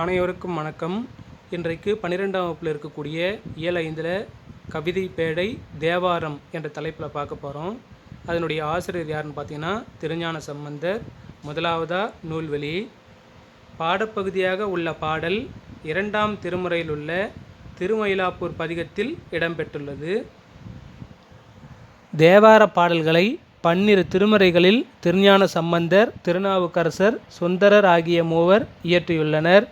அனைவருக்கும் வணக்கம். இன்றைக்கு பன்னிரெண்டாம் வகுப்பில் இருக்கக்கூடிய இயல் ஐந்தில் கவிதை பேடை தேவாரம் என்ற தலைப்பில் பார்க்க போகிறோம் அதனுடைய ஆசிரியர் யாருன்னு பார்த்தீங்கன்னா திருஞான சம்பந்தர் முதலாவதா நூல்வெளி. பாடப்பகுதியாக உள்ள பாடல் இரண்டாம் திருமுறையில் உள்ள திருமயிலாப்பூர் பதிகத்தில் இடம்பெற்றுள்ளது. தேவார பாடல்களை பன்னிரு திருமுறைகளில் திருஞான சம்பந்தர் திருநாவுக்கரசர் சுந்தரர் ஆகிய மூவர் இயற்றியுள்ளனர்.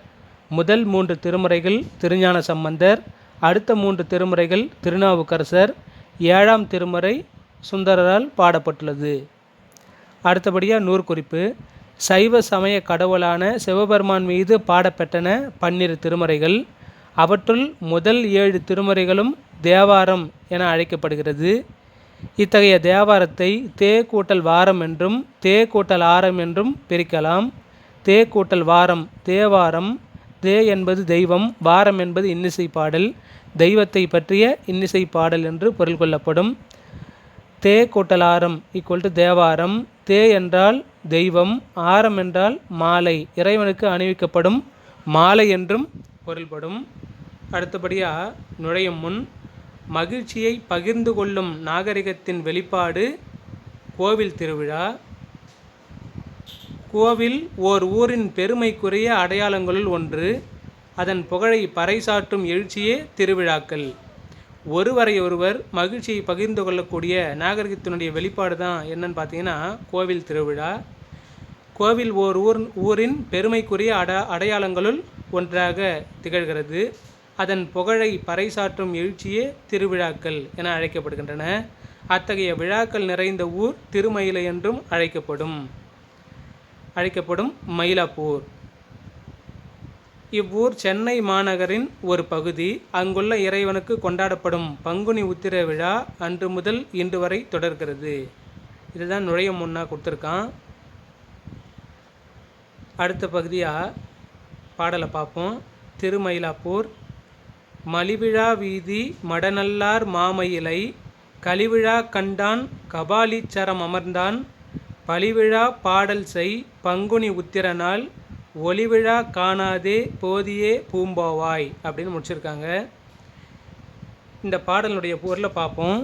முதல் மூன்று திருமுறைகள் திருஞான சம்பந்தர் அடுத்த மூன்று திருமுறைகள் திருநாவுக்கரசர் ஏழாம் திருமுறை சுந்தரரால் பாடப்பட்டுள்ளது. அடுத்தபடியாக நூற்குறிப்பு. சைவ சமய கடவுளான சிவபெருமான் மீது பாடப்பெற்றன பன்னிரு திருமுறைகள். அவற்றுள் முதல் ஏழு திருமுறைகளும் தேவாரம் என அழைக்கப்படுகிறது. இத்தகைய தேவாரத்தை தே கூட்டல் வாரம் என்றும் தே கூட்டல் ஆரம் என்றும் பிரிக்கலாம். தே கூட்டல் வாரம் தேவாரம் தே என்பது தெய்வம் வாரம் என்பது இன்னிசை பாடல் தெய்வத்தை பற்றிய இன்னிசை பாடல் என்று பொருள் கொள்ளப்படும். தே கூட்டலாரம் ஈக்குவல் டு தேவாரம். தே என்றால் தெய்வம் ஆரம் என்றால் மாலை இறைவனுக்கு அணிவிக்கப்படும் மாலை என்றும் பொருள்படும். அடுத்தபடியாக நுழையும் முன் மகிழ்ச்சியை பகிர்ந்து கொள்ளும் நாகரிகத்தின் வெளிப்பாடு கோவில் திருவிழா. கோவில் ஓர் ஊரின் பெருமைக்குரிய அடையாளங்களுள் ஒன்று. அதன் புகழை பறைசாற்றும் எழுச்சியே திருவிழாக்கள். ஒருவரை ஒருவர் மகிழ்ச்சியை பகிர்ந்து கொள்ளக்கூடிய நாகரிகத்தினுடைய வெளிப்பாடு தான் என்னன்னு பார்த்தீங்கன்னா கோவில் திருவிழா. கோவில் ஓர் ஊர் ஊரின் பெருமைக்குரிய அட அடையாளங்களுள் ஒன்றாக திகழ்கிறது. அதன் புகழை பறைசாற்றும் எழுச்சியே திருவிழாக்கள் என அழைக்கப்படுகின்றன. அத்தகைய விழாக்கள் நிறைந்த ஊர் திருமயிலை என்றும் அழைக்கப்படும். அழைக்கப்படும் மயிலாப்பூர். இவ்வூர் சென்னை மாநகரின் ஒரு பகுதி. அங்குள்ள இறைவனுக்கு கொண்டாடப்படும் பங்குனி உத்திர விழா அன்று முதல் இன்று வரை தொடர்கிறது. இதுதான் நுழைய முன்னா கொடுத்துருக்கான். அடுத்த பகுதியாக பாடலை பார்ப்போம். திருமயிலாப்பூர். மலிவிழா வீதி மடநல்லார் மாமயிலை. கலிவிழா கண்டான் கபாலீச்சரம் அமர்ந்தான் பலிவிழா பாடல் செய் பங்குனி உத்திரனால் ஒளிவிழா காணாதே போதியே பூம்பாவாய் அப்படின்னு முடிச்சிருக்காங்க. இந்த பாடலுடைய பொருளை பார்ப்போம்.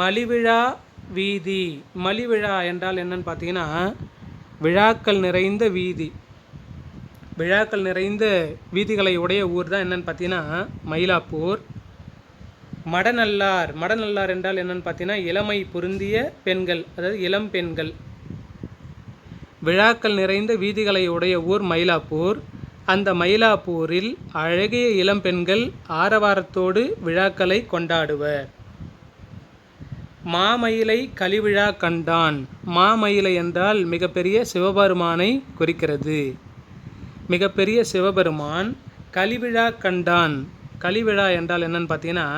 மலிவிழா வீதி. மலிவிழா என்றால் என்னன்னு பார்த்தீங்கன்னா விழாக்கள் நிறைந்த வீதி. விழாக்கள் நிறைந்த வீதிகளை உடைய ஊர் தான் என்னன்னு பார்த்தீங்கன்னா மயிலாப்பூர். மடநல்லார். மடநல்லார் என்றால் என்னன்னு பார்த்தீங்கன்னா இளமை பொருந்திய பெண்கள் அதாவது இளம் பெண்கள். விழாக்கள் நிறைந்த வீதிகளை உடைய ஊர் மயிலாப்பூர். அந்த மயிலாப்பூரில் அழகிய இளம் பெண்கள் ஆரவாரத்தோடு விழாக்களை கொண்டாடுவர். மாமயிலை கலிவிழா கண்டான். மாமயிலை என்றால் மிகப்பெரிய சிவபெருமானை குறிக்கிறது. மிகப்பெரிய சிவபெருமான் கலிவிழா கண்டான். கலிவிழா என்றால் என்னன்னு பார்த்தீங்கன்னா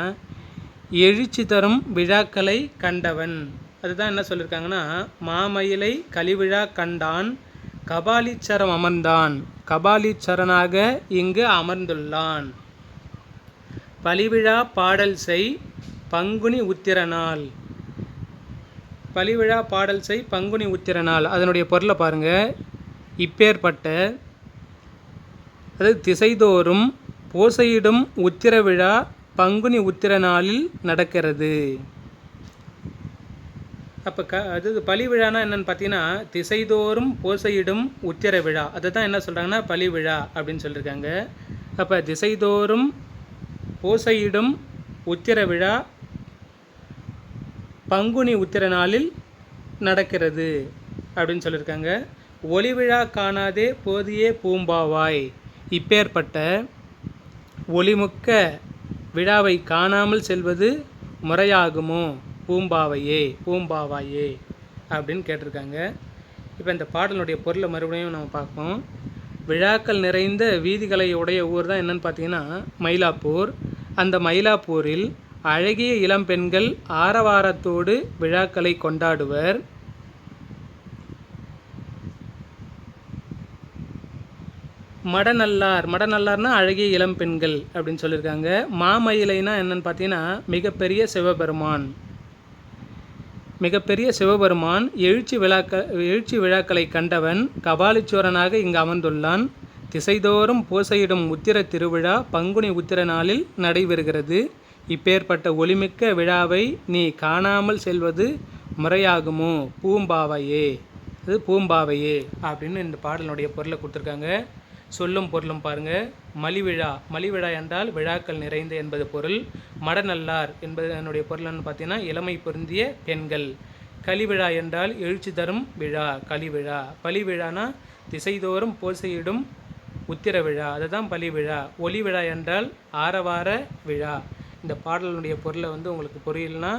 எழுச்சி தரும் விழாக்களை கண்டவன். அதுதான் என்ன சொல்லியிருக்காங்கன்னா மாமயிலை கலிவிழா கண்டான் கபாலீச்சரம் அமர்ந்தான். கபாலீச்சரனாக இங்கு அமர்ந்துள்ளான். பலிவிழா பாடல் செய் பங்குனி உத்திரநாள் பலிவிழா பாடல் செய் பங்குனி உத்திரநாள் அதனுடைய பொருளை பாருங்கள் இப்பேற்பட்ட அதாவது திசைதோறும் பூசையிடும் உத்திர விழா பங்குனி உத்திர நாளில் நடக்கிறது. அப்போ க அது பலி விழானா என்னென்னு பார்த்தீங்கன்னா திசைதோறும் பூசையிடும் உத்திர விழா. அதை தான் என்ன சொல்கிறாங்கன்னா பலி விழா அப்படின்னு சொல்லியிருக்காங்க அப்போ திசைதோறும் பூசையிடும் உத்திர விழா பங்குனி உத்திர நாளில் நடக்கிறது அப்படின்னு சொல்லியிருக்காங்க ஒளி விழா காணாதே போதியே பூம்பாவாய். இப்பேற்பட்ட ஒளிமுக்க விழாவை காணாமல் செல்வது முறையாகுமோ? பூம்பாவையே பூம்பாவாயே அப்படின்னு கேட்டிருக்காங்க. இப்போ இந்த பாடலுடைய பொருளை மறுபடியும் நம்ம பார்ப்போம். விழாக்கள் நிறைந்த வீதிகளை உடைய ஊர் தான் என்னென்னு பார்த்தீங்கன்னா மயிலாப்பூர். அந்த மயிலாப்பூரில் அழகிய இளம் பெண்கள் ஆரவாரத்தோடு விழாக்களை கொண்டாடுவர். மடநல்லார். மடநல்லார்னா அழகிய இளம் பெண்கள் அப்படின்னு சொல்லியிருக்காங்க. மாமயிலைனா என்னன்னு பார்த்தீங்கன்னா மிகப்பெரிய சிவபெருமான். மிகப்பெரிய சிவபெருமான் எழுச்சி விழாக்க எழுச்சி விழாக்களை கண்டவன் கபாலீஸ்வரனாக இங்கு அமர்ந்துள்ளான். திசைதோறும் பூசையிடும் உத்திர திருவிழா பங்குனி உத்திர நாளில் நடைபெறுகிறது. இப்பேற்பட்ட ஒளிமிக்க விழாவை நீ காணாமல் செல்வது முறையாகுமோ? பூம்பாவையே. அது பூம்பாவையே அப்படின்னு இந்த பாடலினுடைய பொருளை கொடுத்துருக்காங்க. சொல்லும் பொருளும் பாருங்க. மலிவிழா மலிவிழா என்றால் விழாக்கள் நிறைந்த என்பது பொருள். மடநல்லார் என்பது என்னுடைய பொருள்னு பார்த்தீங்கன்னா இளமை பொருந்திய பெண்கள். கலிவிழா என்றால் எழுச்சி தரும் விழா கலிவிழா. பலிவிழானா திசைதோறும் போசையிடும் உத்திர விழா. அதுதான் பலி விழா ஒளி விழா என்றால் ஆரவார விழா. இந்த பாடலினுடைய பொருளை வந்து உங்களுக்கு புரியலனா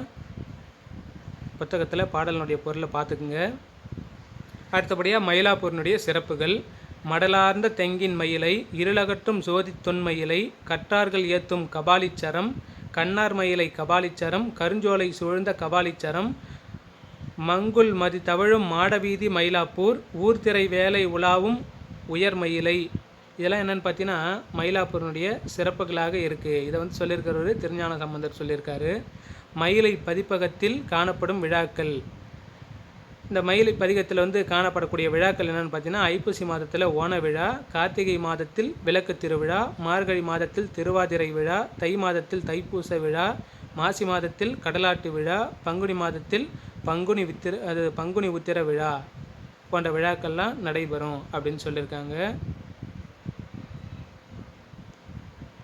புத்தகத்தில் பாடலினுடைய பொருளை பார்த்துக்குங்க. அடுத்தபடியாக மயிலாப்பூரினுடைய சிறப்புகள். மடலார்ந்த தெங்கின் மயிலை இருளகற்றும் சோதி தொன்மயிலை கற்றார்கள் ஏத்தும் கபாலிச்சரம் கண்ணார் மயிலை கபாலிச்சரம் கருஞ்சோலை சூழ்ந்த கபாலிச்சரம் மங்குல் மதி தவழும் மாடவீதி மயிலாப்பூர் ஊர்திரை வேலை உலாவும் உயர்மயிலை இதெல்லாம் என்னென்னு பார்த்தீங்கன்னா மயிலாப்பூரினுடைய சிறப்புகளாக இருக்குது இதை வந்து சொல்லியிருக்கிறவர் திருஞான சம்பந்தர் சொல்லியிருக்காரு. மயிலை பதிப்பகத்தில் காணப்படும் விழாக்கள். இந்த மயிலை பதிகத்தில் வந்து காணப்படக்கூடிய விழாக்கள் என்னென்னு பார்த்தீங்கன்னா ஐப்பசி மாதத்தில் ஓண விழா கார்த்திகை மாதத்தில் விளக்கு திருவிழா மார்கழி மாதத்தில் திருவாதிரை விழா தை மாதத்தில் தைப்பூச விழா மாசி மாதத்தில் கடலாட்டு விழா பங்குனி மாதத்தில் பங்குனி வித்திர அது பங்குனி உத்திர விழா போன்ற விழாக்கள்லாம் நடைபெறும் அப்படின்னு சொல்லியிருக்காங்க.